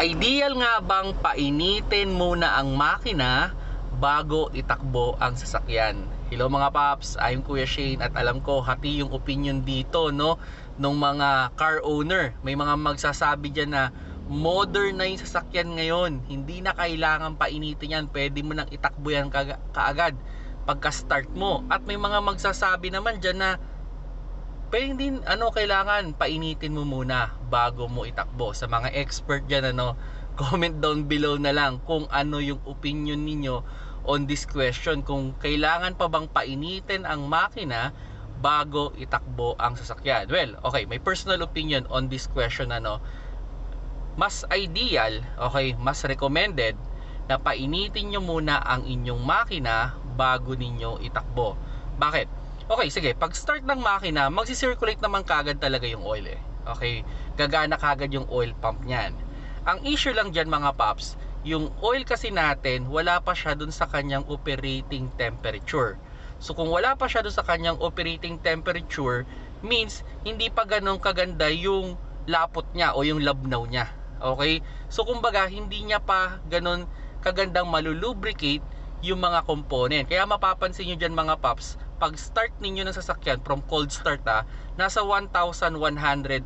Ideal nga bang painitin muna ang makina bago itakbo ang sasakyan? Hello mga paps, I'm Kuya Shane at alam ko hati yung opinion dito no ng mga car owner. May mga magsasabi diyan na modern na yung sasakyan ngayon. Hindi na kailangan painitin yan. Pwede mo nang itakbo yan kaga- kaagad pagka-start mo. At may mga magsasabi naman diyan na pwede din ano kailangan painitin mo muna bago mo itakbo. Sa mga expert diyan ano comment down below na lang kung ano yung opinion ninyo on this question. Kung kailangan pa bang painitin ang makina bago itakbo ang sasakyan. Well okay may personal opinion on this question ano. Mas ideal okay mas recommended na painitin nyo muna ang inyong makina bago ninyo itakbo. Bakit Okay, sige. Pag start ng makina, magsi-circulate naman kagad talaga yung oil eh. Okay? Gagana kagad yung oil pump niyan. Ang issue lang dyan mga paps, yung oil kasi natin, wala pa siya dun sa kanyang operating temperature. So kung wala pa siya dun sa kanyang operating temperature, means hindi pa ganun kaganda yung lapot niya o yung labnaw niya. Okay? So kumbaga, hindi niya pa ganun kagandang malulubricate yung mga component. Kaya mapapansin nyo dyan mga paps, pag start ninyo ng sasakyan from cold start ha, nasa 1,100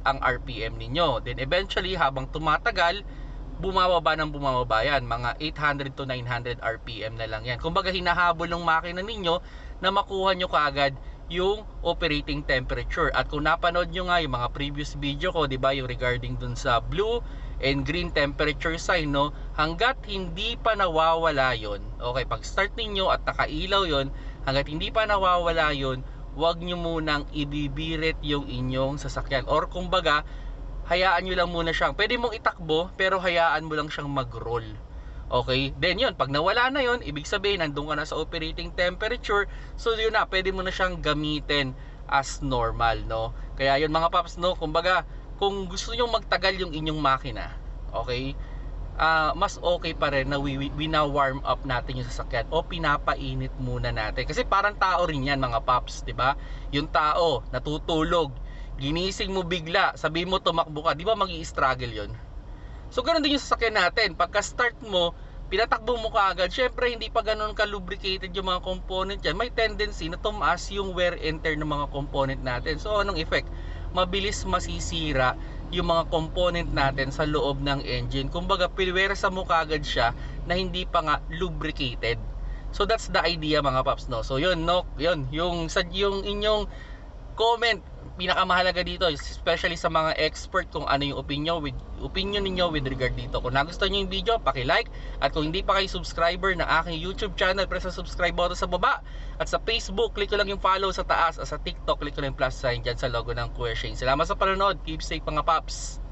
ang RPM ninyo. Then eventually habang tumatagal, bumababa ng bumababa yan. Mga 800 to 900 RPM na lang yan. Kumbaga hinahabol ng makina ninyo na makuha nyo kaagad yung operating temperature. At kung napanood nyo nga yung mga previous video ko, di ba, yung regarding dun sa blue and green temperature sign, no, hanggat hindi pa nawawala yon okay, pag start ninyo at nakailaw yon hanggat hindi pa nawawala yon wag nyo munang ibibirit yung inyong sasakyan. Or kumbaga, hayaan nyo lang muna siyang, pwede mong itakbo, pero hayaan mo lang siyang mag-roll. Okay? Then yun, pag nawala na yun, ibig sabihin, nandun ka na sa operating temperature, so yun na, pwede mo na siyang gamitin as normal, no? Kaya yun mga paps, no? Kumbaga, kung gusto nyo magtagal yung inyong makina, okay? Ah mas okay pa rin na we, we, warm up natin yung sasakyan o pinapainit muna natin. Kasi parang tao rin yan mga paps, ba? Yung tao natutulog, ginising mo bigla, sabi mo tumakbo ka, 'di ba magi-struggle 'yon? So ganoon din yung sasakyan natin. Pagka start mo, pinatakbo mo kaagad, syempre hindi pa ganoon ka lubricated yung mga component yan. May tendency na tumaas yung wear and tear ng mga component natin. So anong effect? Mabilis masisira yung mga component natin sa loob ng engine. Kumbaga, pilwersa mo kagad siya na hindi pa nga lubricated. So that's the idea mga paps no. So yun no, yun yung sa yung inyong comment pinakamahalaga dito especially sa mga expert kung ano yung opinion with opinion ninyo with regard dito. Kung nagustuhan niyo yung video, paki-like at kung hindi pa kayo subscriber ng aking YouTube channel, press ang subscribe button sa baba at sa Facebook, click ko lang yung follow sa taas at sa TikTok, click ko lang yung plus sign dyan sa logo ng Shane. Salamat sa panonood. Keep safe mga paps.